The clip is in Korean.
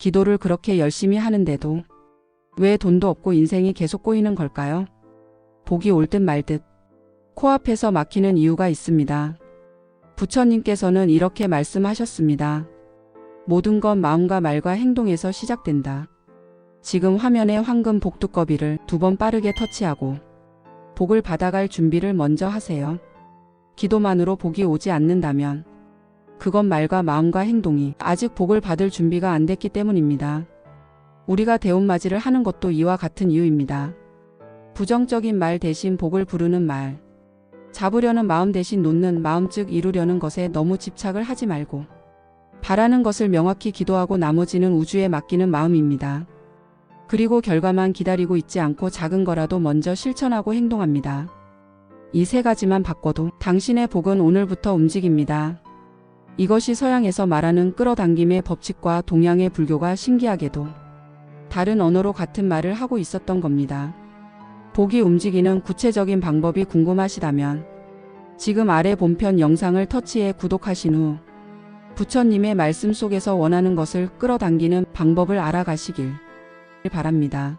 기도를 그렇게 열심히 하는데도 왜 돈도 없고 인생이 계속 꼬이는 걸까요? 복이 올 듯 말듯 코앞에서 막히는 이유가 있습니다. 부처님께서는 이렇게 말씀하셨습니다. 모든 건 마음과 말과 행동에서 시작된다. 지금 화면에 황금 복두꺼비를 두 번 빠르게 터치하고 복을 받아갈 준비를 먼저 하세요. 기도만으로 복이 오지 않는다면 그건 말과 마음과 행동이 아직 복을 받을 준비가 안 됐기 때문입니다. 우리가 대운맞이를 하는 것도 이와 같은 이유입니다. 부정적인 말 대신 복을 부르는 말. 잡으려는 마음 대신 놓는 마음 즉 이루려는 것에 너무 집착을 하지 말고 바라는 것을 명확히 기도하고 나머지는 우주에 맡기는 마음입니다. 그리고 결과만 기다리고 있지 않고 작은 거라도 먼저 실천하고 행동합니다. 이 세 가지만 바꿔도 당신의 복은 오늘부터 움직입니다. 이것이 서양에서 말하는 끌어당김의 법칙과 동양의 불교가 신기하게도 다른 언어로 같은 말을 하고 있었던 겁니다. 복이 움직이는 구체적인 방법이 궁금하시다면 지금 아래 본편 영상을 터치해 구독하신 후 부처님의 말씀 속에서 원하는 것을 끌어당기는 방법을 알아가시길 바랍니다.